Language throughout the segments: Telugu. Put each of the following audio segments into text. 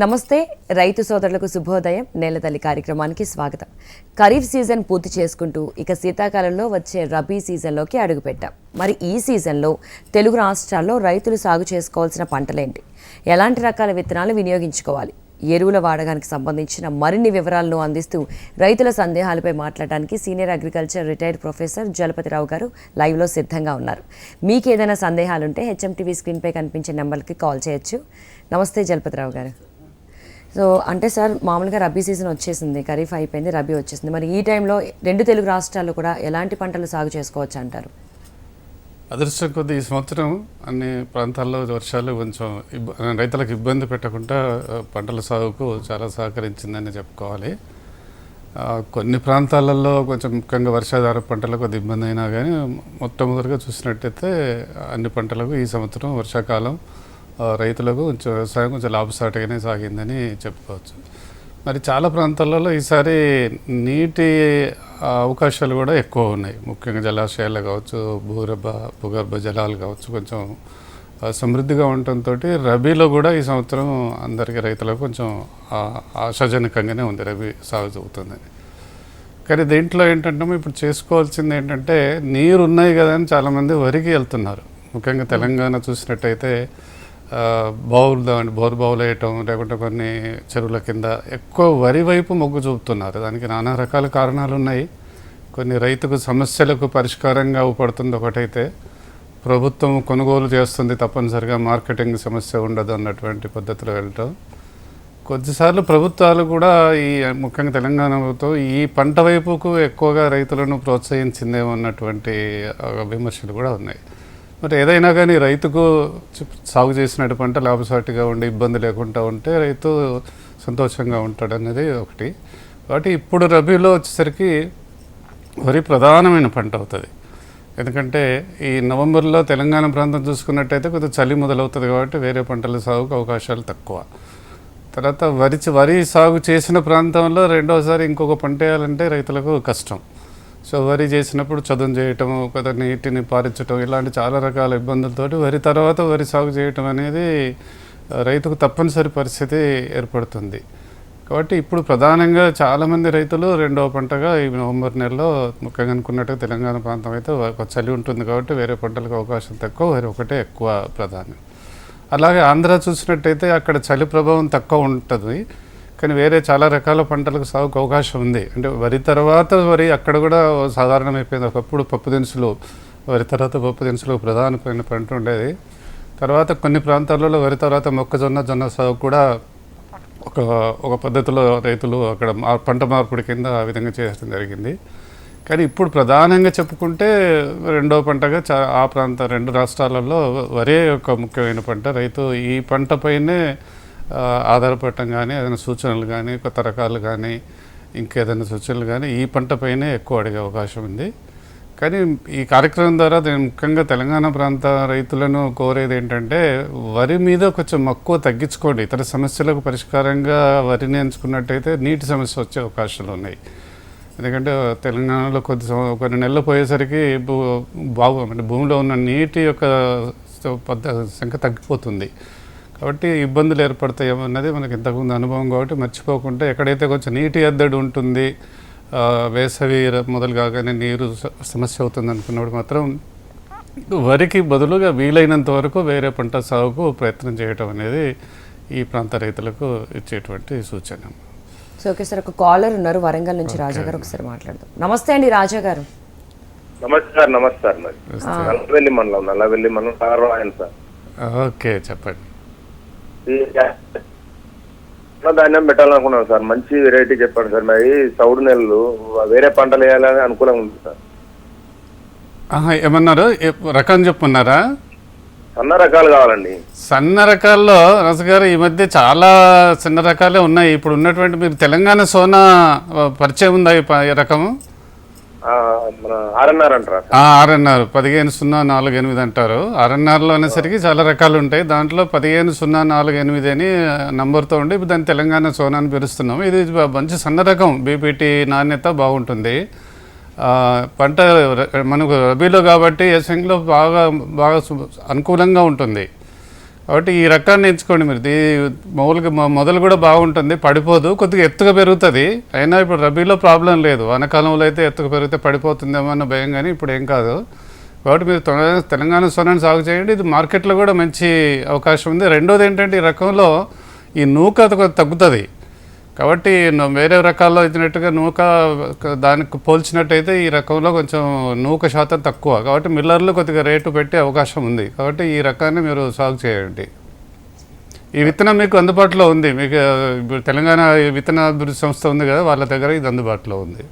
నమస్తే రైతు సోదరులకు శుభోదయం. నేలతల్లి కార్యక్రమానికి స్వాగతం. ఖరీఫ్ సీజన్ పూర్తి చేసుకుంటూ ఇక శీతాకాలంలో వచ్చే రబీ సీజన్లోకి అడుగుపెట్టాం. మరి ఈ సీజన్లో తెలుగు రాష్ట్రాల్లో రైతులు సాగు చేసుకోవాల్సిన పంటలేంటి? ఎలాంటి రకాల విత్తనాలు వినియోగించుకోవాలి? ఎరువుల వాడకానికి సంబంధించిన మరిన్ని వివరాలను అందిస్తూ రైతుల సందేహాలపై మాట్లాడడానికి senior agriculture retired professor Jalapathirao గారు లైవ్లో సిద్ధంగా ఉన్నారు. మీకు ఏదైనా సందేహాలుంటే హెచ్ఎంటీవీ స్క్రీన్పై కనిపించే నెంబర్కి కాల్ చేయొచ్చు. నమస్తే జలపతిరావు గారు. సో అంటే సార్ మామూలుగా రబీ సీజన్ వచ్చేసింది ఖరీఫ్ అయిపోయింది రబీ వచ్చేసింది. మరి ఈ టైంలో రెండు తెలుగు రాష్ట్రాల్లో కూడా ఎలాంటి పంటలు సాగు చేసుకోవచ్చు అంటారు? అదృష్టం కొద్ది ఈ సంవత్సరం అన్ని ప్రాంతాల్లో వర్షాలు కొంచెం ఇబ్బ- రైతులకు ఇబ్బంది పెట్టకుండా పంటల సాగుకు చాలా సహకరించిందని చెప్పుకోవాలి. కొన్ని ప్రాంతాలలో కొంచెం ముఖ్యంగా వర్షాధార పంటలకు కొద్ది ఇబ్బంది అయినా కానీ మొట్టమొదటిగా చూసినట్టయితే అన్ని పంటలకు ఈ సంవత్సరం వర్షాకాలం రైతులకు కొంచెం వ్యవసాయం కొంచెం లాభసాటిగానే సాగిందని చెప్పుకోవచ్చు. మరి చాలా ప్రాంతాలలో ఈసారి నీటి అవకాశాలు కూడా ఎక్కువ ఉన్నాయి. ముఖ్యంగా జలాశయాలు కావచ్చు భూగర్భ భూగర్భ జలాలు కావచ్చు కొంచెం సమృద్ధిగా ఉండటంతో రబీలో కూడా ఈ సంవత్సరం అందరికీ రైతులకు కొంచెం ఆశాజనకంగానే ఉంది. రబీ సాగు జరుగుతుందని కానీ దీంట్లో ఏంటంటే ఇప్పుడు చేసుకోవాల్సింది ఏంటంటే నీరు ఉన్నాయి కదా అని చాలామంది వరికి వెళ్తున్నారు. ముఖ్యంగా తెలంగాణ చూసినట్టయితే బావులు దా- బోర్ బావులు వేయటం లేకుంటే కొన్ని చెరువుల కింద ఎక్కువ వరి వైపు మొగ్గు చూపుతున్నారు. దానికి నానా రకాల కారణాలు ఉన్నాయి కొన్ని రైతుకు సమస్యలకు పరిష్కారంగా అవపడుతుంది ఒకటైతే ప్రభుత్వం కొనుగోలు చేస్తుంది తప్పనిసరిగా మార్కెటింగ్ సమస్య ఉండదు అన్నటువంటి పద్ధతిలో వెళ్ళటం. కొద్దిసార్లు ప్రభుత్వాలు కూడా ఈ ముఖ్యంగా తెలంగాణ ప్రభుత్వం ఈ పంట వైపుకు ఎక్కువగా రైతులను ప్రోత్సహించిందేమో అన్నటువంటి విమర్శలు కూడా ఉన్నాయి. మరి ఏదైనా కానీ రైతుకు సాగు చేసినట్టు పంట లాభసాటిగా ఉండి ఇబ్బంది లేకుండా ఉంటే రైతు సంతోషంగా ఉంటాడు అనేది ఒకటి. కాబట్టి ఇప్పుడు రబీలో వచ్చేసరికి వరి ప్రధానమైన పంట అవుతుంది. ఎందుకంటే ఈ నవంబర్లో తెలంగాణ ప్రాంతం చూసుకున్నట్టయితే కొద్దిగా చలి మొదలవుతుంది కాబట్టి వేరే పంటల సాగుకు అవకాశాలు తక్కువ. తర్వాత వరి వరి సాగు చేసిన ప్రాంతంలో రెండోసారి ఇంకొక పంట వేయాలంటే రైతులకు కష్టం. సో వరి చేసినప్పుడు చదును చేయటం కదా నీటిని పారించడం ఇలాంటి చాలా రకాల ఇబ్బందులతోటి వరి తర్వాత వరి సాగు చేయటం అనేది రైతుకు తప్పనిసరి పరిస్థితి ఏర్పడుతుంది. కాబట్టి ఇప్పుడు ప్రధానంగా చాలామంది రైతులు రెండవ పంటగా ఈ నవంబర్ నెలలో ముఖ్యంగా అనుకున్నట్టుగా తెలంగాణ ప్రాంతం అయితే ఒక చలి ఉంటుంది కాబట్టి వేరే పంటలకు అవకాశం తక్కువ వరి ఒకటే ఎక్కువ ప్రధానం అలాగే ఆంధ్ర చూసినట్టయితే అక్కడ చలి ప్రభావం తక్కువ ఉంటుంది. కానీ వేరే చాలా రకాల పంటలకు సాగుకు అవకాశం ఉంది. అంటే వరి తర్వాత వరి అక్కడ కూడా సాధారణమైపోయింది. ఒకప్పుడు పప్పు దినుసులు వరి తర్వాత పప్పు దినుసులు ప్రధానమైన పంట ఉండేది. తర్వాత కొన్ని ప్రాంతాలలో వరి తర్వాత మొక్కజొన్న జొన్న సాగు కూడా ఒక ఒక పద్ధతిలో రైతులు అక్కడ పంట మార్పిడి కింద ఆ విధంగా చేయడం జరిగింది. కానీ ఇప్పుడు ప్రధానంగా చెప్పుకుంటే రెండో పంటగా చా ఆ ప్రాంత రెండు రాష్ట్రాలలో వరే ఒక ముఖ్యమైన పంట. రైతు ఈ పంటపైనే ఆధారపడటం కానీ ఏదైనా సూచనలు కానీ కొత్త రకాలు కానీ ఇంకేదైనా సూచనలు కానీ ఈ పంటపైనే ఎక్కువ అడిగే అవకాశం ఉంది. కానీ ఈ కార్యక్రమం ద్వారా నేను ముఖ్యంగా తెలంగాణ ప్రాంత రైతులను కోరేది ఏంటంటే వరి మీద కొంచెం మక్కువ తగ్గించుకోండి. ఇతర సమస్యలకు పరిష్కారంగా వరిని ఎంచుకున్నట్టయితే నీటి సమస్య వచ్చే అవకాశాలు ఉన్నాయి. ఎందుకంటే తెలంగాణలో కొద్ది సం- కొన్ని నెలలు పోయేసరికి భూ బాగు అంటే భూమిలో ఉన్న నీటి యొక్క స- సంఖ్య తగ్గిపోతుంది. కాబట్టి ఇబ్బందులు ఏర్పడతాయేమో అన్నది మనకి ఇంతకుముందు అనుభవం కాబట్టి మర్చిపోకుండా ఎక్కడైతే కొంచెం నీటి ఎద్దడి ఉంటుంది ఆ, వేసవి మొదలు కాగానే నీరు సమస్య అవుతుంది అనుకున్నప్పుడు మాత్రం వరికి బదులుగా వీలైనంత వరకు వేరే పంట సాగుకు ప్రయత్నం చేయటం అనేది ఈ ప్రాంత రైతులకు ఇచ్చేటువంటి సూచన. సో ఓకే సార్ ఒక కాలర్ ఉన్నారు వరంగల్ నుంచి రాజా గారు ఒకసారి మాట్లాడదాం. నమస్తే అండి రాజా గారు నమస్కారం నమస్కారం నల్లవెల్లి మండలం నల్లవెల్లి మండలం సార్. ఓకే చెప్పండి. ధాన్యం పెట్టాలనుకున్నాను సార్. మంచి వెరైటీ చెప్పండి సార్. మరి సౌడు నెలలు వేరే పంటలు వేయాలని అనుకూలంగా ఉంది సార్. ఏమన్నారు? రకం చెప్పున్నారా సన్న రకాలు కావాలండి. సన్న రకాల్లో రసగారు ఈ మధ్య చాలా చిన్న రకాలే ఉన్నాయి. ఇప్పుడు ఉన్నటువంటి మీరు తెలంగాణ సోనా పరిచయం ఉందా ఈ రకము? ఆర్ఎన్ఆర్ అంటారా? ఆర్ఎన్ఆర్. పదిహేను సున్నా నాలుగు ఎనిమిది అంటారు. ఆర్ఎన్ఆర్లో అనేసరికి చాలా రకాలు ఉంటాయి. దాంట్లో పదిహేను సున్నా నాలుగు ఎనిమిది అని నంబర్తో ఉండి ఇప్పుడు దాన్ని తెలంగాణ సోనా అని పిలుస్తున్నాం. ఇది మంచి సన్న రకం. బీపీటీ నాణ్యత బాగుంటుంది. పంట మనకు రబీలో కాబట్టి ఏసంగిలో బాగా బాగా అనుకూలంగా ఉంటుంది. కాబట్టి ఈ రకాన్ని ఎంచుకోండి మీరు. ఇది మామూలుగా మొదలు కూడా బాగుంటుంది పడిపోదు కొద్దిగా ఎత్తుగా పెరుగుతుంది. అయినా ఇప్పుడు రబీలో ప్రాబ్లం లేదు. వానకాలంలో అయితే ఎత్తుగా పెరిగితే పడిపోతుందేమో అన్న భయం కానీ ఇప్పుడు ఏం కాదు. కాబట్టి మీరు తెలంగాణ సోనాన్ని సాగు చేయండి. ఇది మార్కెట్లో కూడా మంచి అవకాశం ఉంది. రెండోది ఏంటంటే ఈ రకంలో ఈ నూక తగ్గుతుంది. కాబట్టి వేరే రకాల్లో ఇచ్చినట్టుగా నూక దానికి పోల్చినట్టయితే ఈ రకంలో కొంచెం నూక శాతం తక్కువ. కాబట్టి మిల్లర్లు కొద్దిగా రేటు పెట్టే అవకాశం ఉంది. కాబట్టి ఈ రకాన్ని మీరు సాగు చేయండి. ఈ విత్తనం మీకు అందుబాటులో ఉంది. మీకు తెలంగాణ విత్తన అభివృద్ధి సంస్థ ఉంది కదా వాళ్ళ దగ్గర ఇది అందుబాటులో ఉంది.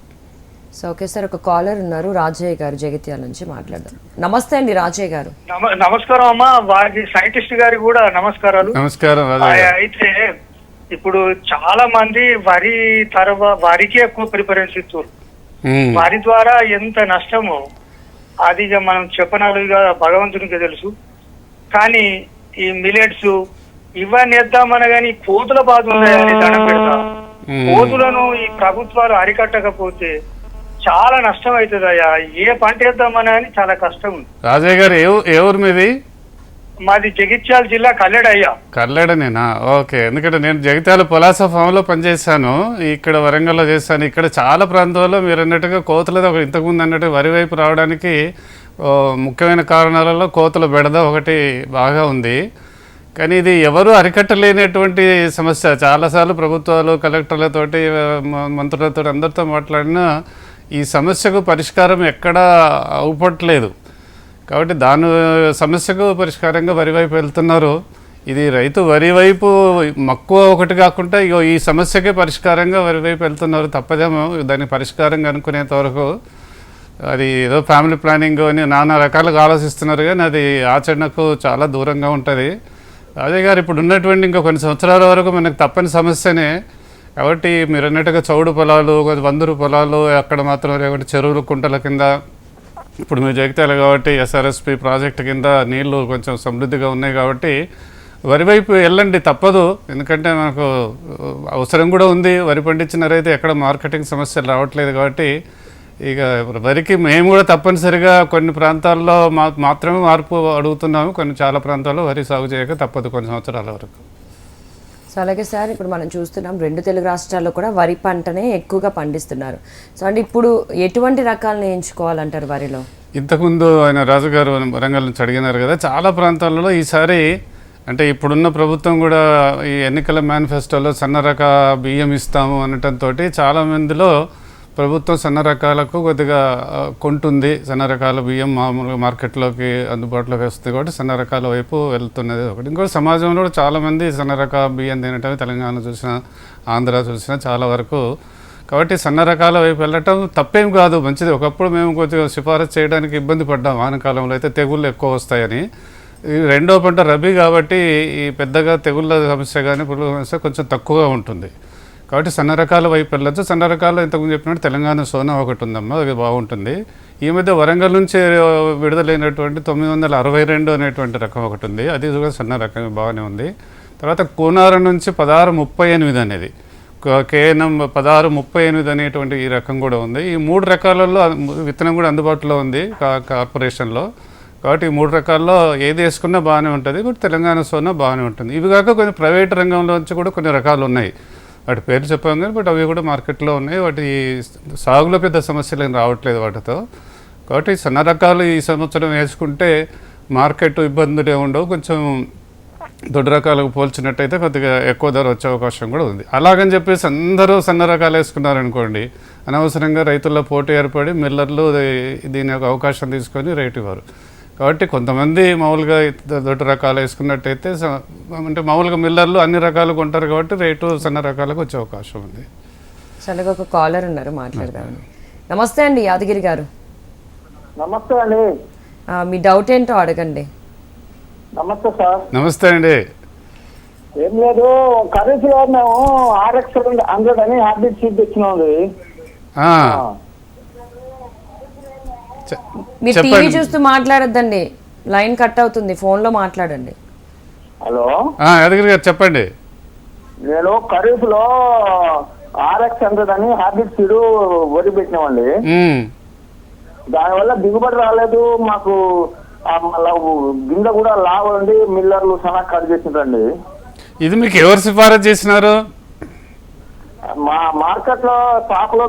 సో ఓకే సార్ ఒక కాలర్ ఉన్నారు రాజయ్య గారు జగిత్యాల నుంచి మాట్లాడదాం. నమస్తే అండి రాజయ్య గారు. నమ- నమస్కారం అమ్మా వారి సైంటిస్ట్ గారికి కూడా నమస్కారాలు. నమస్కారం గారు. అయితే ఇప్పుడు చాలా మంది వరి తర్వాత వరికి ఎక్కువ ప్రిఫరెన్స్ ఇస్తారు వరి ద్వారా ఎంత నష్టమో అది ఇక మనం చెప్పనాలుగా భగవంతునికి తెలుసు. కానీ ఈ మిలెట్స్ ఇవన్నీ వేద్దామన కానీ కోతుల బాధ ఉన్నాయని దండం పెడతా. కోతులను ఈ ప్రభుత్వాలు అరికట్టకపోతే చాలా నష్టం అవుతుందయ్యా. ఏ పంట వేద్దామని చాలా కష్టం ఉంది. రాజయ్య గారు ఏ ఊరు మీది? మాది జగిత్యాల జిల్లా కల్లెడయ్యా. కర్లేడనేనా ఓకే. ఎందుకంటే నేను జగిత్యాల పొలాస ఫామ్లో పనిచేశాను. ఇక్కడ వరంగల్లో చేశాను ఇక్కడ చాలా ప్రాంతాల్లో మీరు అన్నట్టుగా కోతులది ఒక ఇంతకుముందు అన్నట్టు వరి వైపు రావడానికి ముఖ్యమైన కారణాలలో కోతుల బెడద ఒకటి బాగా ఉంది. కానీ ఇది ఎవరు అరికట్టలేనటువంటి సమస్య. చాలాసార్లు ప్రభుత్వాలు కలెక్టర్లతోటి మంత్రులతో అందరితో మాట్లాడినా ఈ సమస్యకు పరిష్కారం ఎక్కడా అవుపట్లేదు కాబట్టి దాని సమస్యకు పరిష్కారంగా వరి వైపు వెళ్తున్నారు. ఇది రైతు వరి వైపు మక్కువ ఒకటి కాకుండా ఇగో ఈ సమస్యకే పరిష్కారంగా వరి వైపు వెళ్తున్నారు తప్పదేమో. దానికి పరిష్కారం కనుక్కునేంత వరకు అది ఏదో ఫ్యామిలీ ప్లానింగ్ అని నానా రకాలుగా ఆలోచిస్తున్నారు కానీ అది ఆచరణకు చాలా దూరంగా ఉంటుంది. అదే గారు ఇప్పుడు ఉన్నటువంటి ఇంకా కొన్ని సంవత్సరాల వరకు మనకు తప్పని సమస్యనే. కాబట్టి మీరు అన్నట్టుగా చౌడు పొలాలు వందరు పొలాలు అక్కడ మాత్రం లేకుంటే చెరువులు కుంటల కింద ఇప్పుడు మీరు జగిత్యాల కాబట్టి ఎస్ఆర్ఎస్పి ప్రాజెక్ట్ కింద నీళ్ళు కొంచెం సమృద్ధిగా ఉన్నాయి కాబట్టి వరి వైపు వెళ్ళండి తప్పదు. ఎందుకంటే మనకు అవసరం కూడా ఉంది. వరి పండించిన రైతు ఎక్కడ మార్కెటింగ్ సమస్యలు రావట్లేదు కాబట్టి ఇక వరికి మేము కూడా తప్పనిసరిగా కొన్ని ప్రాంతాల్లో మా మాత్రమే మార్పు అడుగుతున్నాము. కొన్ని చాలా ప్రాంతాల్లో వరి సాగు చేయక తప్పదు కొన్ని సంవత్సరాల వరకు. సో అలాగే సార్ ఇప్పుడు మనం చూస్తున్నాం రెండు తెలుగు రాష్ట్రాల్లో కూడా వరి పంటనే ఎక్కువగా పండిస్తున్నారు. సో అంటే ఇప్పుడు ఎటువంటి రకాలను ఎంచుకోవాలంటారు వరిలో? ఇంతకుముందు ఆయన రాజుగారు వరంగల్ నుంచి అడిగినారు కదా చాలా ప్రాంతాలలో ఈసారి అంటే ఇప్పుడున్న ప్రభుత్వం కూడా ఈ ఎన్నికల మేనిఫెస్టోలో సన్న రక బియ్యం ఇస్తాము అనటంతో చాలా మందిలో ప్రభుత్వం సన్న రకాలకు కొద్దిగా కొంటుంది. సన్న రకాల బియ్యం మామూలుగా మార్కెట్లోకి అందుబాటులోకి వస్తుంది కాబట్టి సన్న రకాల వైపు వెళ్తున్నది ఒకటి. ఇంకోటి సమాజంలో కూడా చాలామంది సన్న రకాల బియ్యం తినటం తెలంగాణ చూసిన ఆంధ్ర చూసిన చాలా వరకు. కాబట్టి సన్న రకాల వైపు వెళ్ళటం తప్పేం కాదు. మంచిది. ఒకప్పుడు మేము కొద్దిగా సిఫారసు చేయడానికి ఇబ్బంది పడ్డాం. వానకాలంలో అయితే తెగుళ్ళు ఎక్కువ వస్తాయని. ఈ రెండో పంట రబీ కాబట్టి ఈ పెద్దగా తెగుళ్ళ సమస్య కానీ పురుగుల సమస్య కొంచెం తక్కువగా ఉంటుంది. కాబట్టి సన్న రకాల వైపు వెళ్ళచ్చు. సన్న రకాలు ఇంతకుముందు చెప్పినట్టు తెలంగాణ సోనా ఒకటి ఉందమ్మా అది బాగుంటుంది. ఈ మధ్య వరంగల్ నుంచి విడుదలైనటువంటి తొమ్మిది వందల అరవై రెండు అనేటువంటి రకం ఒకటి ఉంది. అది కూడా సన్న రకం బాగానే ఉంది. తర్వాత కోనార నుంచి పదహారు ముప్పై ఎనిమిది అనేది. క- కేఎన్ఎం పదహారు ముప్పై ఎనిమిది అనేటువంటి ఈ రకం కూడా ఉంది. ఈ మూడు రకాలలో విత్తనం కూడా అందుబాటులో ఉంది కా- కార్పొరేషన్లో. కాబట్టి ఈ మూడు రకాల్లో ఏది వేసుకున్నా బాగానే ఉంటుంది. బట్ తెలంగాణ సోనా బాగానే ఉంటుంది. ఇవి కాక కొన్ని ప్రైవేట్ రంగంలో నుంచి కూడా కొన్ని రకాలు ఉన్నాయి. వాటి పేరు చెప్పాం కానీ బట్ అవి కూడా మార్కెట్లో ఉన్నాయి. వాటి సాగులో పెద్ద సమస్యలు ఏం రావట్లేదు వాటితో. కాబట్టి సన్న రకాలు ఈ సంవత్సరం వేసుకుంటే మార్కెట్ ఇబ్బందులు ఏముండవు కొంచెం దొడ్డు రకాలకు పోల్చినట్టయితే కొద్దిగా ఎక్కువ ధర వచ్చే అవకాశం కూడా ఉంది. అలాగని చెప్పేసి అందరూ సన్న రకాలు వేసుకున్నారనుకోండి అనవసరంగా రైతుల్లో పోటీ ఏర్పడి మిల్లర్లు దీని యొక్క అవకాశం తీసుకొని రేటు ఇవ్వరు. కాబట్టి కొంతమంది మామూలుగా దొడ్డు రకాలు వేసుకున్నట్టయితే అంటే మామూలుగా మిల్లర్లు అన్ని రకాలు కొంటారు కాబట్టి రేటు సన్న రకాలకు వచ్చే అవకాశం ఉంది. సో అలాగే ఒక కాలర్ ఉన్నారు మాట్లాడదాం నమస్తే అండి యాదగిరి గారు. నమస్తే అండి. మీ డౌట్ ఏంటో అడగండి. నమస్తే సార్. నమస్తే అండి. ఏం లేదు కర్రీస్లో మేము ఆర్ఎక్స్ హండ్రెడ్ అని హ్యాబిట్ సీట్ తెచ్చినాం మీరు టీవీ చెప్పండి. చూస్తూ మాట్లాడొద్దండి. లైన్ కట్ అవుతుంది. ఫోన్లో మాట్లాడండి. హలో? ఆ, యాదగిరి గారు చెప్పండి. నేను ఖరీఫ్లో ఆర్ఎక్స్ హండ్రెడ్ అని హ్యాబిట్ సీడ్ వరి పెట్టినామండి దానివల్ల దిగుబడి రాలేదు. మాకు గింజ కూడా లావు అండి మిల్లర్లు సనా కట్ చేసిండ్రండి ఇది మీకు ఎవరు సిఫారసు చేసినారు? మా మార్కెట్లో షాప్లో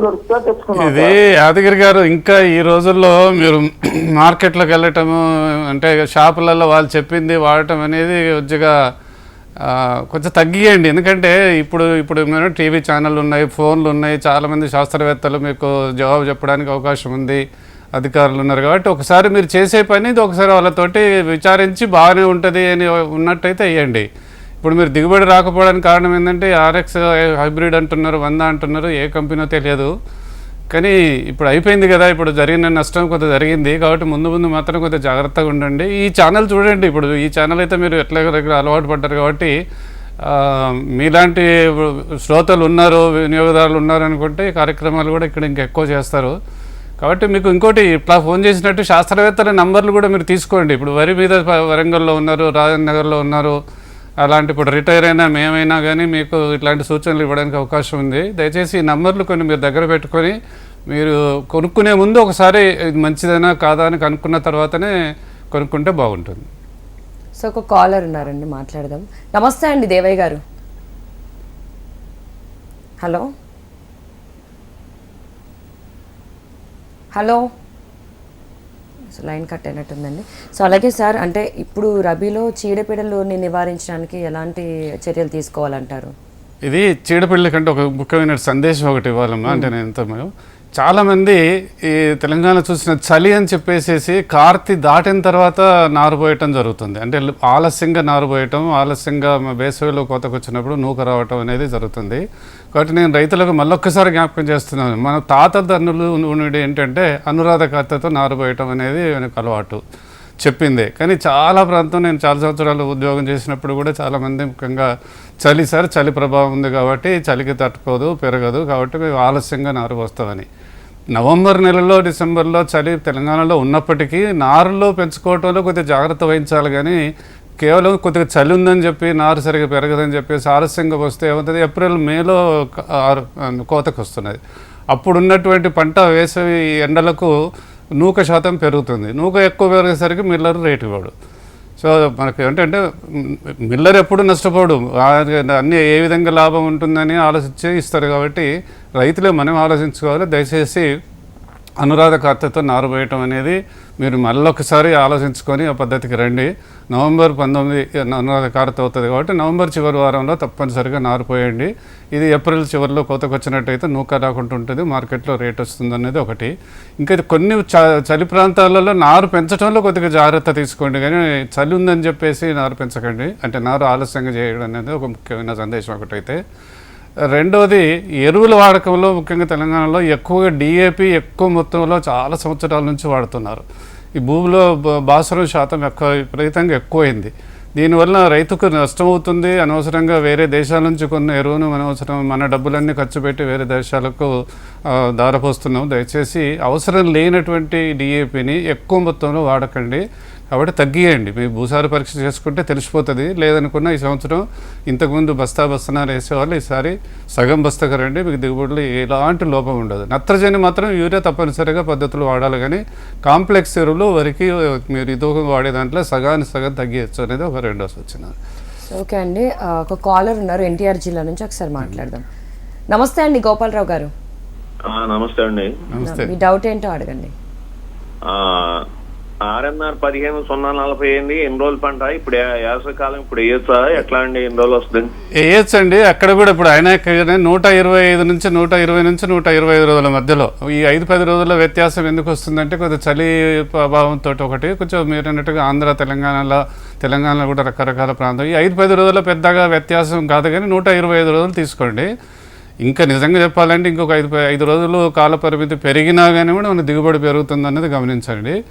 ఇది యాదగిరి గారు ఇంకా ఈ రోజుల్లో మీరు మార్కెట్లోకి వెళ్ళటము అంటే షాపులలో వాళ్ళు చెప్పింది వాడటం అనేది కొద్దిగా కొంచెం తగ్గియండి. ఎందుకంటే ఇప్పుడు ఇప్పుడు మీరు టీవీ ఛానళ్ళు ఉన్నాయి ఫోన్లు ఉన్నాయి చాలామంది శాస్త్రవేత్తలు మీకు జవాబు చెప్పడానికి అవకాశం ఉంది అధికారులు ఉన్నారు. కాబట్టి ఒకసారి మీరు చేసే పని ఇది ఒకసారి వాళ్ళతోటి విచారించి బాగానే ఉంటుంది అని ఉన్నట్టయితే వేయండి ఇప్పుడు మీరు దిగుబడి రాకపోవడానికి కారణం ఏంటంటే ఆర్ఎక్స్ హైబ్రిడ్ అంటున్నారు వంద అంటున్నారు ఏ కంపెనీలో తెలియదు. కానీ ఇప్పుడు అయిపోయింది కదా ఇప్పుడు జరిగిన నష్టం కొంత జరిగింది. కాబట్టి ముందు ముందు మాత్రం కొంచెం జాగ్రత్తగా ఉండండి. ఈ ఛానల్ చూడండి. ఇప్పుడు ఈ ఛానల్ అయితే మీరు ఎట్లా దగ్గర అలవాటు పడ్డారు కాబట్టి మీలాంటి శ్రోతలు ఉన్నారు వినియోగదారులు ఉన్నారు అనుకుంటే కార్యక్రమాలు కూడా ఇక్కడ ఇంకా ఎక్కువ చేస్తారు. కాబట్టి మీకు ఇంకోటి ఇట్లా ఫోన్ చేసినట్టు శాస్త్రవేత్తల నంబర్లు కూడా మీరు తీసుకోండి. ఇప్పుడు వరి మీద వరంగల్లో ఉన్నారు రాజన్ నగర్లో ఉన్నారు అలాంటి ఇప్పుడు రిటైర్ అయినా మేమైనా కానీ మీకు ఇట్లాంటి సూచనలు ఇవ్వడానికి అవకాశం ఉంది. దయచేసి ఈ నంబర్లు కొన్ని మీరు దగ్గర పెట్టుకొని మీరు కొనుక్కునే ముందు ఒకసారి ఇది మంచిదేనా కాదా అని కనుక్కున్న తర్వాతనే కొనుక్కుంటే బాగుంటుంది. సో ఒక కాలర్ ఉన్నారండి మాట్లాడదాం. నమస్తే అండి దేవయ్య గారు. Hello. Hello. So line cut అయినట్టుందండి. So అలాగే సార్ అంటే ఇప్పుడు రబీలో చీడపీడలని నివారించడానికి ఎలాంటి చర్యలు తీసుకోవాలంటారు? ఇది చీడపిళ్ళ కంటే ఒక ముఖ్యమైన సందేశం ఒకటి ఇవ్వాలమ్మా అంటే నేను ఎంత చాలామంది ఈ తెలంగాణ చూసిన చలి అని చెప్పేసేసి కార్తీ దాటిన తర్వాత నారు పోయటం జరుగుతుంది. అంటే ఆలస్యంగా నారుపోయటం ఆలస్యంగా వేసవిలో కోతకు వచ్చినప్పుడు నూక రావటం అనేది జరుగుతుంది. కాబట్టి నేను రైతులకు మళ్ళొక్కసారి జ్ఞాపకం చేస్తున్నాను. మన తాత ధనులు ఏంటంటే అనురాధ కర్తతో నారు పోయటం అనేది మనకు అలవాటు. చెప్పిందే. కానీ చాలా ప్రాంతం నేను చాలా సంవత్సరాలు ఉద్యోగం చేసినప్పుడు కూడా చాలామంది ముఖ్యంగా చలి సార్ చలి ప్రభావం ఉంది కాబట్టి చలికి తట్టుకోదు పెరగదు కాబట్టి మేము ఆలస్యంగా నారు వస్తామని నవంబర్ నెలలో డిసెంబర్లో చలి తెలంగాణలో ఉన్నప్పటికీ నారులో పెంచుకోవటంలో కొద్దిగా జాగ్రత్త వహించాలి కానీ కేవలం కొద్దిగా చలి ఉందని చెప్పి నారు సరిగా పెరగదని చెప్పేసి ఆలస్యంగా వస్తే ఏమవుతుంది? ఏప్రిల్ మేలో ఆరు- కోతకు వస్తున్నది అప్పుడు ఉన్నటువంటి పంట వేసవి ఎండలకు నూక శాతం పెరుగుతుంది. నూక ఎక్కువ పెరిగేసరికి మిల్లర్ రేటు ఇవ్వడు. సో మనకి ఏంటంటే మిల్లర్ ఎప్పుడు నష్టపోడు. అన్ని ఏ విధంగా లాభం ఉంటుందని ఆలోచించే ఇస్తారు కాబట్టి రైతులే మనం ఆలోచించుకోవాలి. దయచేసి అనురాధ కార్తెతో నారు వేయటం అనేది మీరు మళ్ళొకసారి ఆలోచించుకొని ఆ పద్ధతికి రండి. నవంబర్ పంతొమ్మిది అనురాధ కార్త అవుతుంది కాబట్టి నవంబర్ చివరి వారంలో తప్పనిసరిగా నారు పోయండి. ఇది ఏప్రిల్ చివరిలో కోతకు వచ్చినట్టయితే నూక రాకుండా ఉంటుంది మార్కెట్లో రేట్ వస్తుంది అనేది ఒకటి. ఇంకా ఇది కొన్ని చ- చలి ప్రాంతాలలో నారు పెంచడంలో కొద్దిగా జాగ్రత్త తీసుకోండి. కానీ చలి ఉందని చెప్పేసి నారు పెంచకండి. అంటే నారు ఆలస్యంగా చేయడం అనేది ఒక ముఖ్యమైన సందేశం ఒకటైతే. రెండవది ఎరువుల వాడకంలో ముఖ్యంగా తెలంగాణలో ఎక్కువగా డిఏపి ఎక్కువ మొత్తంలో చాలా సంవత్సరాల నుంచి వాడుతున్నారు. ఈ భూమిలో భాస్వరం శాతం ఎక్కువ విపరీతంగా ఎక్కువైంది. దీనివల్ల రైతుకు నష్టం అవుతుంది. అనవసరంగా వేరే దేశాల నుంచి కొన్న ఎరువును అనవసరం మన డబ్బులన్నీ ఖర్చు పెట్టి వేరే దేశాలకు దారపోస్తున్నాం దయచేసి అవసరం లేనటువంటి డిఏపిని ఎక్కువ మొత్తంలో వాడకండి. కాబట్టి తగ్గియండి. మీ భూసార పరీక్ష చేసుకుంటే తెలిసిపోతుంది. లేదనుకున్న ఈ సంవత్సరం ఇంతకుముందు బస్తా బస్తనాలు వేసేవాళ్ళు ఈసారి సగం బస్తకు రండి మీకు దిగుబడులు ఎలాంటి లోపం ఉండదు. నత్రజని మాత్రం యూరియా తప్పనిసరిగా పద్ధతులు వాడాలి కానీ కాంప్లెక్స్ ఎరువులు వరకు మీరు ఇదో వాడే దాంట్లో సగాన్ని సగం తగ్గించచ్చు అనేది ఒక రెండో సూచన. ఓకే అండి. ఒక కాలర్ ఉన్నారు ఎన్టీఆర్ జిల్లా నుంచి ఒకసారి మాట్లాడదాం. నమస్తే అండి గోపాలరావు గారు. ఆ, నమస్తే అండి. నమస్తే. మీ డౌట్ ఏంటో అడగండి. ఆర్ఎన్ఆర్ పదిహేను సున్నా నలభై ఎనిమిది ఎన్ని రోజులు పంట? ఇప్పుడు ఏ- ఇప్పుడు వేయచ్చా ఎట్లా అండి? ఎన్ని రోజులు వస్తుంది? వేయచ్చు అండి అక్కడ కూడా ఇప్పుడు ఆయన నూట ఇరవై ఐదు నుంచి నూట ఇరవై నుంచి నూట ఇరవై ఐదు రోజుల మధ్యలో. ఈ ఐదు పది రోజుల వ్యత్యాసం ఎందుకు వస్తుందంటే కొంచెం చలి ప్రభావంతో ఒకటి కొంచెం మీరు అన్నట్టుగా ఆంధ్ర తెలంగాణలో తెలంగాణలో కూడా రకరకాల ప్రాంతం. ఈ ఐదు పది రోజుల్లో పెద్దగా వ్యత్యాసం కాదు కానీ నూట ఇరవై ఐదు రోజులు తీసుకోండి. ఇంకా నిజంగా చెప్పాలంటే ఇంకొక ఐదు ఐదు రోజులు కాల పరిమితి పెరిగినా కానీ కూడా మన దిగుబడి పెరుగుతుంది అన్నది గమనించండి.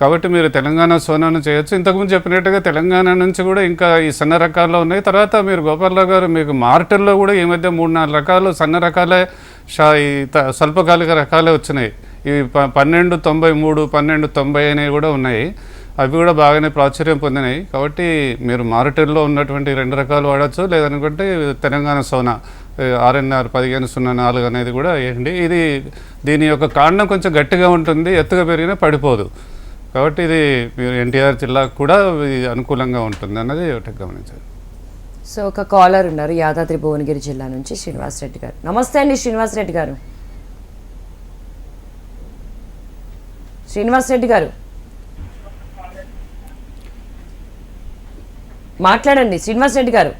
కాబట్టి మీరు తెలంగాణ సోనాను చేయొచ్చు. ఇంతకుముందు చెప్పినట్టుగా తెలంగాణ నుంచి కూడా ఇంకా ఈ సన్న రకాల్లో ఉన్నాయి. తర్వాత మీరు గోపాలరావు గారు మీకు మార్టల్లో కూడా ఈ మధ్య మూడు నాలుగు రకాలు సన్న రకాలే షా ఈ స్వల్పకాలిక రకాలే వచ్చినాయి. ఇవి ప- పన్నెండు తొంభై మూడు పన్నెండు తొంభై అనేవి కూడా ఉన్నాయి. అవి కూడా బాగానే ప్రాచుర్యం పొందినాయి. కాబట్టి మీరు మారుటెల్లో ఉన్నటువంటి రెండు రకాలు వాడచ్చు. లేదనుకుంటే తెలంగాణ సోనా ఆర్ఎన్ఆర్ పదిహేను సున్నా నాలుగు అనేది కూడా వేయండి. ఇది దీని యొక్క కాండం కొంచెం గట్టిగా ఉంటుంది. ఎత్తుగా పెరిగినా పడిపోదు. కాబట్టి ఇది మీరు ఎన్టీఆర్ జిల్లాకు కూడా ఇది అనుకూలంగా ఉంటుంది అన్నది ఒకటి గమనించాలి. సో ఒక కాలర్ ఉన్నారు యాదాద్రి భువనగిరి జిల్లా నుంచి శ్రీనివాస్ రెడ్డి గారు. నమస్తే అండి శ్రీనివాస్ రెడ్డి గారు. శ్రీనివాస్ రెడ్డి గారు. మాట్లాడండి శ్రీనివాస్ రెడ్డి గారు.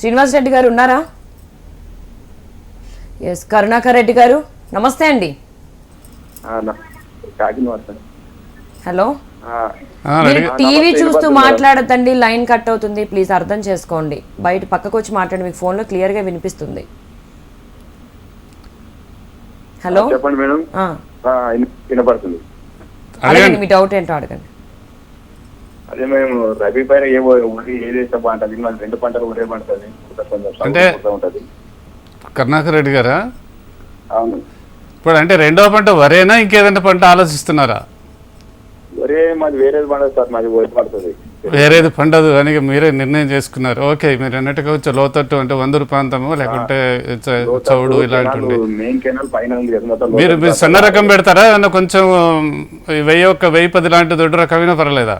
శ్రీనివాస్ రెడ్డి గారు ఉన్నారా? ఎస్ కరుణాకర్ రెడ్డి గారు నమస్తే అండి. హలో మీరు టీవీ చూస్తూ మాట్లాడద్దండి లైన్ కట్ అవుతుంది ప్లీజ్ అర్థం చేసుకోండి. బయట పక్కకు వచ్చి మాట్లాడి మీకు ఫోన్లో క్లియర్గా వినిపిస్తుంది. హలో చెప్పండి మేడం. వినపడుతుంది. అడగండి మీ డౌట్ ఏంటో అడగండి. అదే మేము రబీ పైన ఏ ఊరి ఏది మన రెండు పంటలు ఒరే అంటే- ఉంటది. కరుణాకర్ రెడ్డి గారా? అవును. ఇప్పుడు అంటే రెండవ పంట వరేనా? ఇంకేదైనా పంట ఆలోచిస్తున్నారా? మాది వేరేది పండుగ సార్ మాది ఒరే పడుతుంది. వేరేది పండదు అని మీరే నిర్ణయం చేసుకున్నారు. ఓకే మీరు అన్నట్టుగా వచ్చే లోతట్టు అంటే వందూరు ప్రాంతము లేకుంటే చౌడు ఇలాంటివి మెయిన్ కెనాల్ పైన ఉంది కదా మొత్తం మీరు మీరు సన్న రకం పెడతారా? ఏమన్నా కొంచెం వెయ్యి ఒక్క వెయ్యి పది లాంటి దొడ్డు రకమైనా పర్లేదా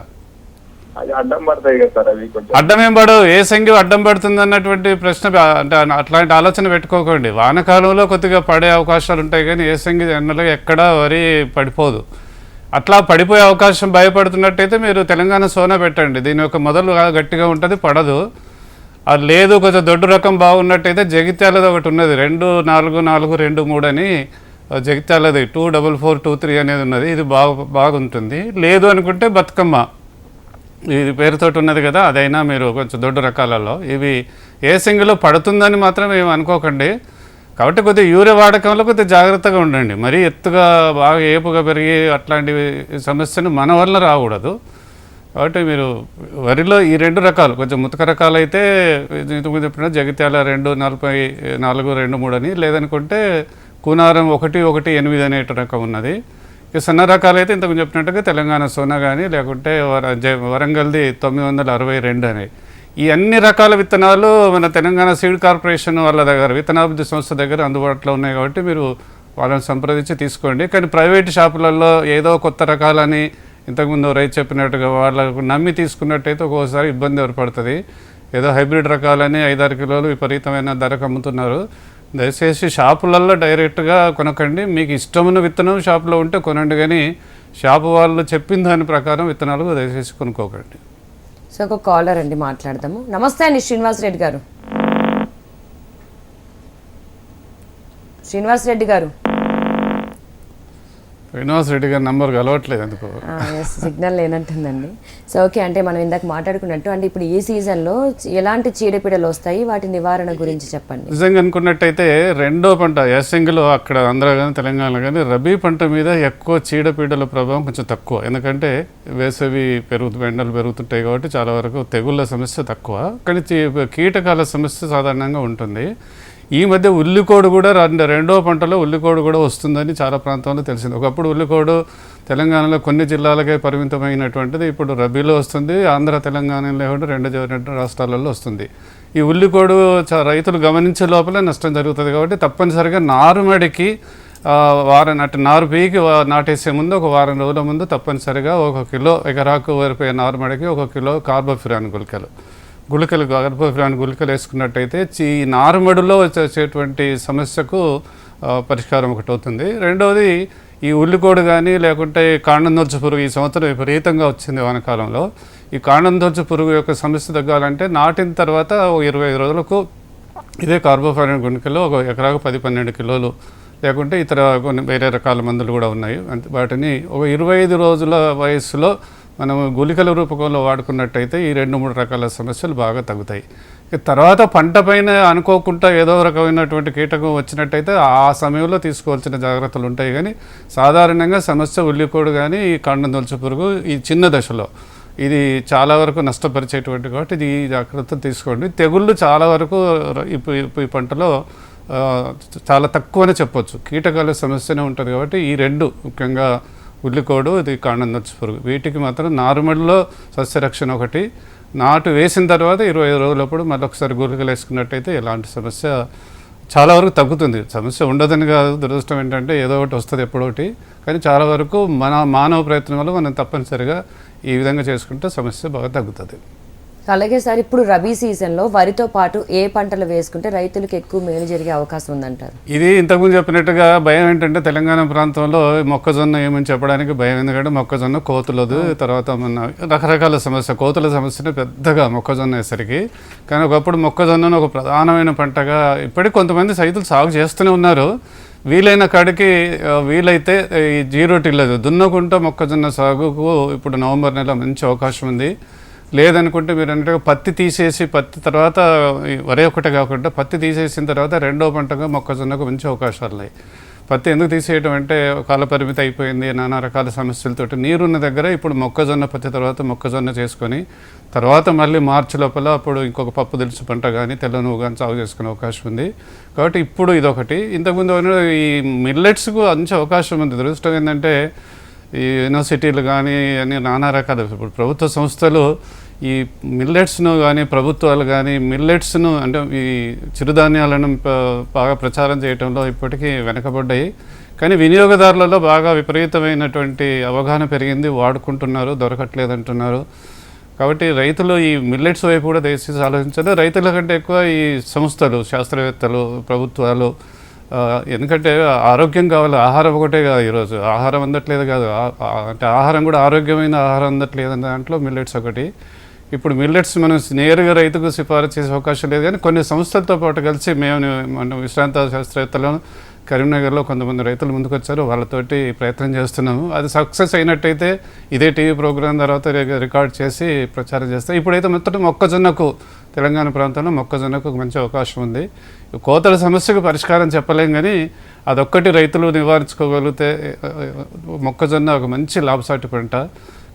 అది అడ్డం పడతాయి కదా సార్ అవి కొంచెం. అడ్డం ఏం పడవు. ఏ సంఖ్య అడ్డం పడుతుంది అన్నటువంటి ప్రశ్న అంటే అట్లాంటి ఆలోచన పెట్టుకోకండి. వానకాలంలో కొద్దిగా పడే అవకాశాలు ఉంటాయి కానీ ఏ సంఖ్య ఎండలో ఎక్కడా వరి పడిపోదు. అట్లా పడిపోయే అవకాశం భయపడుతున్నట్టయితే మీరు తెలంగాణ సోనా పెట్టండి. దీని యొక్క మొదలు గట్టిగా ఉంటుంది పడదు. అది లేదు కొంచెం దొడ్డు రకం బాగున్నట్టయితే జగిత్యాలది ఒకటి ఉన్నది. రెండు నాలుగు నాలుగు రెండు మూడు అని జగిత్యాలది. Two double four two three అనేది ఉన్నది. ఇది బాగు బాగుంటుంది. లేదు అనుకుంటే బతుకమ్మ. ఇది పేరుతోటి ఉన్నది కదా అదైనా మీరు కొంచెం దొడ్డు రకాలలో. ఇవి ఏ సింగిలో పడుతుందని మాత్రం ఏమి అనుకోకండి. కాబట్టి కొద్దిగా యూరియా వాడకంలో కొద్దిగా జాగ్రత్తగా ఉండండి. మరీ ఎత్తుగా బాగా ఏపుగా పెరిగి అట్లాంటి సమస్యను మన వల్ల రాకూడదు. కాబట్టి మీరు వరిలో ఈ రెండు రకాలు కొంచెం ముతక రకాలు అయితే ఇంతకుముందు చెప్పిన జగిత్యాల రెండు నలభై నాలుగు రెండు మూడు అని. లేదనుకుంటే కూనారం ఒకటి ఒకటి ఎనిమిది అనేట రకం ఉన్నది. ఇక సన్న రకాలు అయితే ఇంతకు చెప్పినట్టుగా తెలంగాణ సోనా కానీ లేకుంటే వర జ- వరంగల్ది తొమ్మిది వందల అరవై రెండు అని. ఈ అన్ని రకాల విత్తనాలు మన తెలంగాణ సీడ్ కార్పొరేషన్ వాళ్ళ దగ్గర విత్తనాభివృద్ధి సంస్థ దగ్గర అందుబాటులో ఉన్నాయి కాబట్టి మీరు వాళ్ళని సంప్రదించి తీసుకోండి. కానీ ప్రైవేట్ షాపులలో ఏదో కొత్త రకాలని ఇంతకుముందు రైతు చెప్పినట్టుగా వాళ్ళకు నమ్మి తీసుకున్నట్టయితే ఒక్కోసారి ఇబ్బంది ఏర్పడుతుంది. ఏదో హైబ్రిడ్ రకాలని ఐదారు కిలోలు విపరీతమైన ధరకు అమ్ముతున్నారు. దయచేసి షాపులలో డైరెక్ట్గా కొనకండి. మీకు ఇష్టమైన విత్తనం షాపులో ఉంటే కొనండి. కానీ షాపు వాళ్ళు చెప్పిన దాని ప్రకారం విత్తనాలు దయచేసి కొనుక్కోకండి. సో ఒక కాలర్ అండి మాట్లాడదాము. నమస్తే అండి శ్రీనివాస్ రెడ్డి గారు. శ్రీనివాస్ రెడ్డి గారు. శ్రీనివాస్ రెడ్డి గారి నంబర్ కలవట్లేదు ఎందుకు. సిగ్నల్ లేనట్టుందండి. సో ఓకే అంటే మనం ఇందాక మాట్లాడుకున్నట్టు అంటే ఇప్పుడు ఈ సీజన్లో ఎలాంటి చీడపీడలు వస్తాయి? వాటి నివారణ గురించి చెప్పండి. నిజంగా అనుకున్నట్టయితే రెండో పంట యాసంగిలో అక్కడ ఆంధ్ర కానీ తెలంగాణ కానీ రబీ పంట మీద ఎక్కువ చీడపీడల ప్రభావం కొంచెం తక్కువ. ఎందుకంటే వేసవి పెరుగుతు ఎండలు పెరుగుతుంటాయి కాబట్టి చాలా వరకు తెగుళ్ళ సమస్య తక్కువ. కానీ కీటకాల సమస్య సాధారణంగా ఉంటుంది. ఈ మధ్య ఉల్లికోడు కూడా రెండో పంటలో ఉల్లికోడు కూడా వస్తుందని చాలా ప్రాంతాల్లో తెలిసింది. ఒకప్పుడు ఉల్లికోడు తెలంగాణలో కొన్ని జిల్లాలకే పరిమితమైనటువంటిది ఇప్పుడు రబీలో వస్తుంది ఆంధ్ర తెలంగాణలో కూడా రెండు రెండు రాష్ట్రాలలో వస్తుంది. ఈ ఉల్లికోడు రైతులు గమనించే లోపలే నష్టం జరుగుతుంది కాబట్టి తప్పనిసరిగా నారుమడికి వారం నాటి నారు పీకి నాటేసే ముందు ఒక వారం రోజుల ముందు తప్పనిసరిగా ఒక కిలో ఎకరాకు వరిపోయే నారుమడికి ఒక కిలో కార్బోఫిరాన్ గుళికలు. గుళికలు కార్బోఫిరాన్ గుళికలు వేసుకున్నట్టయితే ఈ నారుమడిలో వచ్చేటువంటి సమస్యకు పరిష్కారం ఒకటి అవుతుంది. రెండవది ఈ ఉల్లికోడు కానీ లేకుంటే కాండం దొచ్చు పురుగు ఈ సంవత్సరం విపరీతంగా వచ్చింది వానకాలంలో. ఈ కాండం దొచ్చు పురుగు యొక్క సమస్య తగ్గాలంటే నాటిన తర్వాత ఇరవై ఐదు రోజులకు ఇదే కార్బోఫైరన్ గుణికలో ఒక ఎకరాకు పది పన్నెండు కిలోలు లేకుంటే ఇతర కొన్ని వేరే రకాల మందులు కూడా ఉన్నాయి. వాటిని ఒక ఇరవై ఐదు రోజుల వయస్సులో మనం గుళికల రూపకంలో వాడుకున్నట్టయితే ఈ రెండు మూడు రకాల సమస్యలు బాగా తగ్గుతాయి. తర్వాత పంట పైన అనుకోకుండా ఏదో రకమైనటువంటి కీటకం వచ్చినట్టయితే ఆ సమయంలో తీసుకోవాల్సిన జాగ్రత్తలు ఉంటాయి. కానీ సాధారణంగా సమస్య ఉల్లికోడు కానీ ఈ కండం దొలుచు పురుగు ఈ చిన్న దశలో ఇది చాలా వరకు నష్టపరిచేటువంటి కాబట్టి ఇది జాగ్రత్తలు తీసుకోండి. తెగుళ్ళు చాలా వరకు ఇప్పుడు ఈ పంటలో చాలా తక్కువనే చెప్పొచ్చు. కీటకాల సమస్యనే ఉంటుంది కాబట్టి ఈ రెండు ముఖ్యంగా ఉల్లికోడు ఇది కాండందొచ్చు పురుగు. వీటికి మాత్రం నారుమడిలో సస్యరక్షణ ఒకటి. నాటు వేసిన తర్వాత ఇరవై ఐదు రోజులప్పుడు మళ్ళీ ఒకసారి గుళికలు వేసుకున్నట్టయితే ఎలాంటి సమస్య చాలా వరకు తగ్గుతుంది. సమస్య ఉండదని కాదు. దురదృష్టం ఏంటంటే ఏదో ఒకటి వస్తుంది ఎప్పుడో ఒకటి. కానీ చాలా వరకు మన మానవ ప్రయత్నం వల్ల మనం తప్పనిసరిగా ఈ విధంగా చేసుకుంటే సమస్య బాగా తగ్గుతుంది. అలాగే సార్ ఇప్పుడు రబీ సీజన్లో వరితో పాటు ఏ పంటలు వేసుకుంటే రైతులకు ఎక్కువ మేలు జరిగే అవకాశం ఉందంటారు? ఇది ఇంతకుముందు చెప్పినట్టుగా భయం ఏంటంటే తెలంగాణ ప్రాంతంలో మొక్కజొన్న ఏమని చెప్పడానికి భయం. ఎందుకంటే మొక్కజొన్న కోతులదు. తర్వాత మన రకరకాల సమస్య కోతుల సమస్యనే పెద్దగా మొక్కజొన్న వేసరికి. కానీ ఒకప్పుడు మొక్కజొన్నను ఒక ప్రధానమైన పంటగా ఇప్పటికి కొంతమంది రైతులు సాగు చేస్తూనే ఉన్నారు. వీలైన కాడికి వీలైతే ఈ జీరో టిల్లదు. దున్నకుంట మొక్కజొన్న సాగుకు ఇప్పుడు నవంబర్ నెల మంచి అవకాశం ఉంది. లేదనుకుంటే మీరు అంటే పత్తి తీసేసి పత్తి తర్వాత వరే ఒకటి ఒకటే కాకుండా పత్తి తీసేసిన తర్వాత రెండో పంటగా మొక్కజొన్నకు మంచి అవకాశాలు ఉన్నాయి. పత్తి ఎందుకు తీసేయడం అంటే కాల పరిమితి అయిపోయింది నానా రకాల సమస్యలతోటి నీరున్న దగ్గర ఇప్పుడు మొక్కజొన్న పత్తి తర్వాత మొక్కజొన్న చేసుకొని తర్వాత మళ్ళీ మార్చి లోపల అప్పుడు ఇంకొక పప్పు దిలుసు పంట కానీ తెల్ల నువ్వు కానీ సాగు చేసుకునే అవకాశం ఉంది. కాబట్టి ఇప్పుడు ఇదొకటి. ఇంతకుముందు ఈ మిల్లెట్స్కు మంచి అవకాశం ఉంది. దురదృష్టం ఏంటంటే ఈ యూనివర్సిటీలు కానీ అన్ని నానా రకాల ఇప్పుడు ప్రభుత్వ సంస్థలు ఈ మిల్లెట్స్ను కానీ ప్రభుత్వాలు కానీ మిల్లెట్స్ను అంటే ఈ చిరుధాన్యాలను బాగా ప్రచారం చేయడంలో ఇప్పటికీ వెనకబడ్డాయి. కానీ వినియోగదారులలో బాగా విపరీతమైనటువంటి అవగాహన పెరిగింది. వాడుకుంటున్నారు దొరకట్లేదంటున్నారు. కాబట్టి రైతులు ఈ మిల్లెట్స్ వైపు కూడా దయచేసి ఆలోచించాలి రైతుల కంటే ఎక్కువ ఈ సంస్థలు శాస్త్రవేత్తలు ప్రభుత్వాలు ఎందుకంటే ఆరోగ్యం కావాలి. ఆహారం ఒకటే కాదు ఈరోజు. ఆహారం అందట్లేదు కాదు. అంటే ఆహారం కూడా ఆరోగ్యమైన ఆహారం అందట్లేదు అనే దాంట్లో మిల్లెట్స్ ఒకటి. ఇప్పుడు మిల్లెట్స్ మనం నేరుగా రైతుకు సిఫారసు చేసే అవకాశం లేదు కానీ కొన్ని సంస్థలతో పాటు కలిసి మేము మన విశ్రాంత శాస్త్రవేత్తలను కరీంనగర్లో కొంతమంది రైతులు ముందుకొచ్చారు. వాళ్ళతోటి ప్రయత్నం చేస్తున్నాము. అది సక్సెస్ అయినట్టయితే ఇదే టీవీ ప్రోగ్రాం తర్వాత రికార్డ్ చేసి ప్రచారం చేస్తాం. ఇప్పుడైతే మొత్తం మొక్కజొన్నకు తెలంగాణ ప్రాంతంలో మొక్కజొన్నకు మంచి అవకాశం ఉంది. కోతల సమస్యకు పరిష్కారం చెప్పలేం కానీ అదొక్కటి రైతులు నివారించుకోగలిగితే మొక్కజొన్న ఒక మంచి లాభసాటి పంట.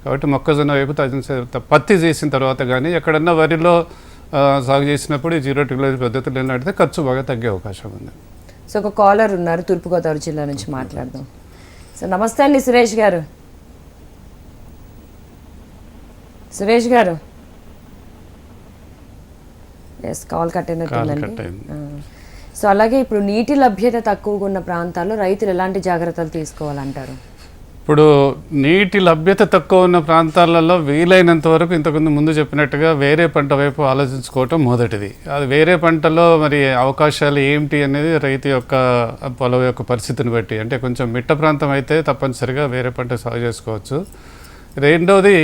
కాబట్టి మొక్కజొన్న వైపు తగిన పత్తి చేసిన తర్వాత కానీ ఎక్కడన్నా వరిలో సాగు చేసినప్పుడు ఈ జీరో టెక్నాలజీ పద్ధతులు నడితే ఖర్చు బాగా తగ్గే అవకాశం ఉంది. సో ఒక కాలర్ ఉన్నారు తూర్పుగోదావరి జిల్లా నుంచి మాట్లాడదాం. సో నమస్తే అండి సురేష్ గారు. సురేష్ గారు. ఎస్ కాల్ కట్ అయినట్టుందండి. సో అలాగే ఇప్పుడు నీటి లభ్యత తక్కువగా ఉన్న ప్రాంతాల్లో రైతులు ఎలాంటి జాగ్రత్తలు తీసుకోవాలంటారు? ఇప్పుడు నీటి లభ్యత తక్కువ ఉన్న ప్రాంతాలలో వీలైనంత వరకు ఇంతకుముందు ముందు చెప్పినట్టుగా వేరే పంట వైపు ఆలోచించుకోవటం మొదటిది. అది వేరే పంటలో మరి అవకాశాలు ఏమిటి అనేది రైతు యొక్క పొలం యొక్క పరిస్థితిని బట్టి అంటే కొంచెం మిట్ట ప్రాంతం అయితే తప్పనిసరిగా వేరే పంట సాగు చేసుకోవచ్చు. రెండోది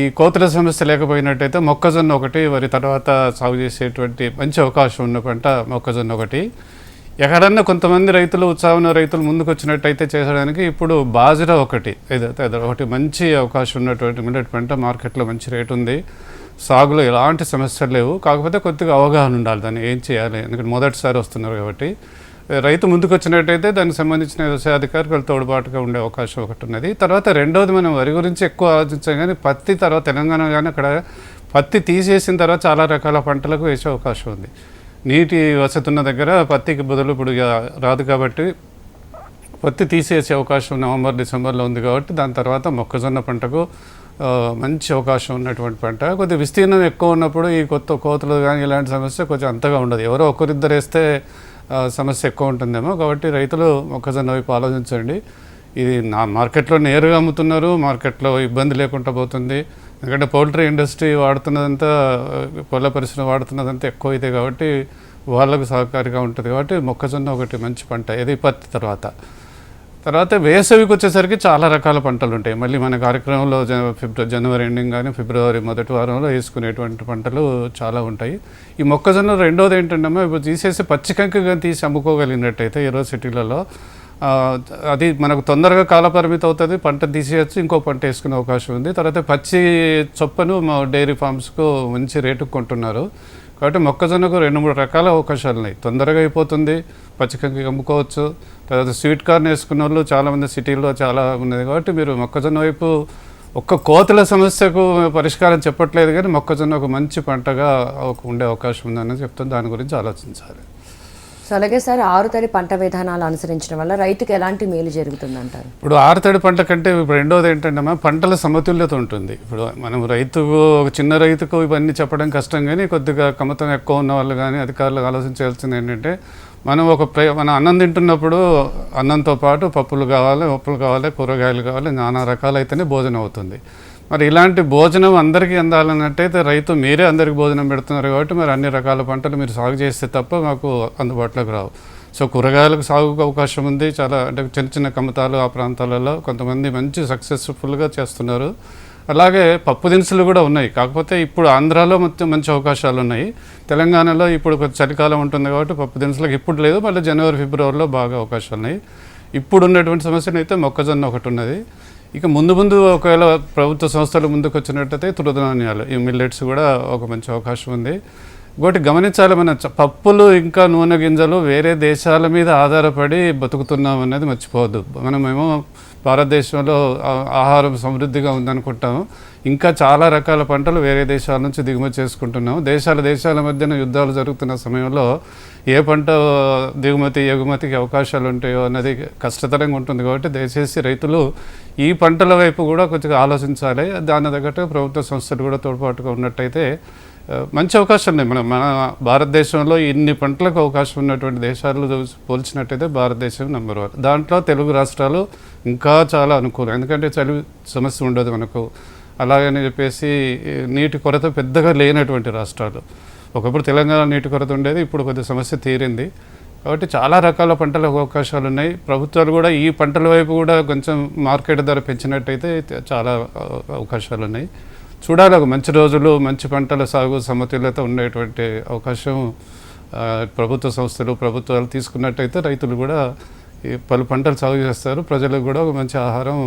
ఈ కోతుల సమస్య లేకపోయినట్టయితే మొక్కజొన్న ఒకటి మరి తర్వాత సాగు చేసేటువంటి మంచి అవకాశం ఉన్న పంట మొక్కజొన్న ఒకటి. ఎక్కడన్నా కొంతమంది రైతులు ఉత్సాహం రైతులు ముందుకు వచ్చినట్టయితే చేసడానికి ఇప్పుడు బాజరా ఒకటి ఏదైతే ఒకటి మంచి అవకాశం ఉన్నటువంటి పంట మార్కెట్లో మంచి రేటు ఉంది. సాగులో ఎలాంటి సమస్యలు లేవు. కాకపోతే కొద్దిగా అవగాహన ఉండాలి దాన్ని ఏం చేయాలి? ఎందుకంటే మొదటిసారి వస్తున్నారు కాబట్టి. రైతు ముందుకు వచ్చినట్టయితే దానికి సంబంధించిన వ్యవసాయ అధికారులు తోడుబాటుగా ఉండే అవకాశం ఒకటి ఉన్నది. తర్వాత రెండవది మనం వరి గురించి ఎక్కువ ఆలోచించాం కానీ పత్తి తర్వాత తెలంగాణ కానీ అక్కడ పత్తి తీసేసిన తర్వాత చాలా రకాల పంటలకు వేసే అవకాశం ఉంది. నీటి వసతి ఉన్న దగ్గర పత్తికి బదులు ఇప్పుడు ఇక రాదు కాబట్టి పత్తి తీసేసే అవకాశం నవంబర్ డిసెంబర్లో ఉంది కాబట్టి దాని తర్వాత మొక్కజొన్న పంటకు మంచి అవకాశం ఉన్నటువంటి పంట. కొద్దిగా విస్తీర్ణం ఎక్కువ ఉన్నప్పుడు ఈ కొత్త కోతలు కానీ ఇలాంటి సమస్య కొంచెం అంతగా ఉండదు. ఎవరో ఒకరిద్దరు వేస్తే సమస్య ఎక్కువ ఉంటుందేమో. కాబట్టి రైతులు మొక్కజొన్న వైపు ఆలోచించండి. ఇది నా మార్కెట్లో నేరుగా అమ్ముతున్నారు మార్కెట్లో ఇబ్బంది లేకుండా పోతుంది. ఎందుకంటే పౌల్ట్రీ ఇండస్ట్రీ వాడుతున్నదంతా ఆ, కోళ్ళ పరిశ్రమ వాడుతున్నదంతా ఎక్కువ అయితే కాబట్టి వాళ్ళకు సహకారిగా ఉంటుంది కాబట్టి మొక్కజొన్న ఒకటి మంచి పంట ఇది పత్తి తర్వాత. తర్వాత వేసవికి వచ్చేసరికి చాలా రకాల పంటలు ఉంటాయి. మళ్ళీ మన కార్యక్రమంలో ఫిబ్రవరి జనవరి ఎండింగ్ కానీ ఫిబ్రవరి మొదటి వారంలో వేసుకునేటువంటి పంటలు చాలా ఉంటాయి. ఈ మొక్కజొన్న రెండోది ఏంటంటే ఇప్పుడు తీసేసి పచ్చికంకి కానీ తీసి అమ్ముకోగలిగినట్టయితే ఈరోజు సిటీలలో అది మనకు తొందరగా కాలపరిమితి అవుతుంది పంట తీసేయచ్చు ఇంకో పంట వేసుకునే అవకాశం ఉంది. తర్వాత పచ్చి చొప్పను మా డైరీ ఫార్మ్స్కు మంచి రేటుకు కొంటున్నారు. కాబట్టి మొక్కజొన్నకు రెండు మూడు రకాల అవకాశాలు ఉన్నాయి. తొందరగా అయిపోతుంది పచ్చికంకి అమ్ముకోవచ్చు. తర్వాత స్వీట్ కార్న్ వేసుకున్న వాళ్ళు చాలామంది సిటీల్లో చాలా ఉన్నది. కాబట్టి మీరు మొక్కజొన్న వైపు ఒక్క కోతల సమస్యకు పరిష్కారం చెప్పట్లేదు కానీ మొక్కజొన్న ఒక మంచి పంటగా ఉండే అవకాశం ఉందని చెప్తాను. దాని గురించి ఆలోచించాలి. సో అలాగే సార్ ఆరుతడి పంట విధానాలు అనుసరించడం వల్ల రైతుకు ఎలాంటి మేలు జరుగుతుందంటారు? ఇప్పుడు ఆరుతడి పంట కంటే ఇప్పుడు రెండోది ఏంటంటే మన పంటల సమతుల్యత ఉంటుంది. ఇప్పుడు మనం రైతుకు ఒక చిన్న రైతుకు ఇవన్నీ చెప్పడం కష్టం కానీ కొద్దిగా కమతం ఎక్కువ ఉన్న వాళ్ళు కానీ అధికారులు ఆలోచించాల్సింది ఏంటంటే మనం ఒక ప్రే మన అన్నం తింటున్నప్పుడు అన్నంతో పాటు పప్పులు కావాలి పప్పులు కావాలి కూరగాయలు కావాలి నానా రకాలైతేనే భోజనం అవుతుంది. మరి ఇలాంటి భోజనం అందరికీ అందాలన్నట్టయితే రైతు మీరే అందరికి భోజనం పెడుతున్నారు కాబట్టి మరి అన్ని రకాల పంటలు మీరు సాగు చేస్తే తప్ప మాకు అందుబాటులోకి రావు. సో కూరగాయలకు సాగుకు అవకాశం ఉంది. చాలా అంటే చిన్న చిన్న కమతాలు ఆ ప్రాంతాలలో కొంతమంది మంచి సక్సెస్ఫుల్గా చేస్తున్నారు. అలాగే పప్పు దినుసులు కూడా ఉన్నాయి. కాకపోతే ఇప్పుడు ఆంధ్రాలో మొత్తం మంచి అవకాశాలు ఉన్నాయి. తెలంగాణలో ఇప్పుడు కొంచెం చలికాలం ఉంటుంది కాబట్టి పప్పు దినుసులకు ఇప్పుడు లేదు. మళ్ళీ జనవరి ఫిబ్రవరిలో బాగా అవకాశాలు ఉన్నాయి. ఇప్పుడు ఉన్నటువంటి సమస్యను అయితే మొక్కజొన్న ఒకటి ఉన్నది. ఇక ముందు ముందు ఒకవేళ ప్రభుత్వ సంస్థలు ముందుకు వచ్చినట్టయితే తృణధాన్యాలు ఈ మిల్లెట్స్ కూడా ఒక మంచి అవకాశం ఉంది. ఇంకోటి గమనించాలి మన పప్పులు ఇంకా నూనె గింజలు వేరే దేశాల మీద ఆధారపడి బతుకుతున్నాం అనేది మర్చిపోవద్దు. మనమేమో భారతదేశంలో ఆహారం సమృద్ధిగా ఉందనుకుంటాం ఇంకా చాలా రకాల పంటలు వేరే దేశాల నుంచి దిగుమతి చేసుకుంటున్నాం దేశాల దేశాల మధ్యన యుద్ధాలు జరుగుతున్న సమయంలో ఏ పంట దిగుమతి ఎగుమతికి అవకాశాలు ఉంటాయో అన్నది కష్టతరంగా ఉంటుంది కాబట్టి దయచేసి రైతులు ఈ పంటల వైపు కూడా కొంచెం ఆలోచించాలి. దాని తగ్గట్టు ప్రభుత్వ సంస్థలు కూడా తోడ్పాటుగా ఉన్నట్టయితే మంచి అవకాశాలు ఉన్నాయి మన మన భారతదేశంలో ఇన్ని పంటలకు అవకాశం ఉన్నటువంటి దేశాలు పోల్చినట్టయితే భారతదేశం నెంబర్ వన్ దాంట్లో తెలుగు రాష్ట్రాలు ఇంకా చాలా అనుకూలం. ఎందుకంటే చలి సమస్య ఉండదు మనకు. అలాగని చెప్పేసి నీటి కొరత పెద్దగా లేనటువంటి రాష్ట్రాలు. ఒకప్పుడు తెలంగాణ నీటి కొరత ఉండేది ఇప్పుడు కొద్ది సమస్య తీరింది. కాబట్టి చాలా రకాల పంటలకు అవకాశాలు ఉన్నాయి. ప్రభుత్వాలు కూడా ఈ పంటల వైపు కూడా కొంచెం మార్కెట్ ధర పెంచినట్టయితే చాలా అవకాశాలు ఉన్నాయి. చూడాలి ఒక మంచి రోజులు మంచి పంటల సాగు సమతుల్యత ఉండేటువంటి అవకాశం ప్రభుత్వ సంస్థలు ప్రభుత్వాలు తీసుకున్నట్టయితే రైతులు కూడా ఈ పలు పంటలు సాగు చేస్తారు. ప్రజలకు కూడా ఒక మంచి ఆహారం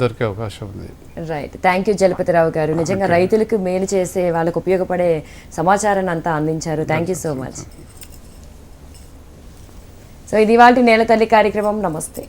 దొరికే అవకాశం ఉంది. రైట్ థ్యాంక్ యూ జలపతిరావు గారు. నిజంగా రైతులకు మేలు చేసే వాళ్ళకు ఉపయోగపడే సమాచారాన్ని అంతా అందించారు. Thank you so much so ఇది ఇవాళ నేల తల్లి కార్యక్రమం. నమస్తే.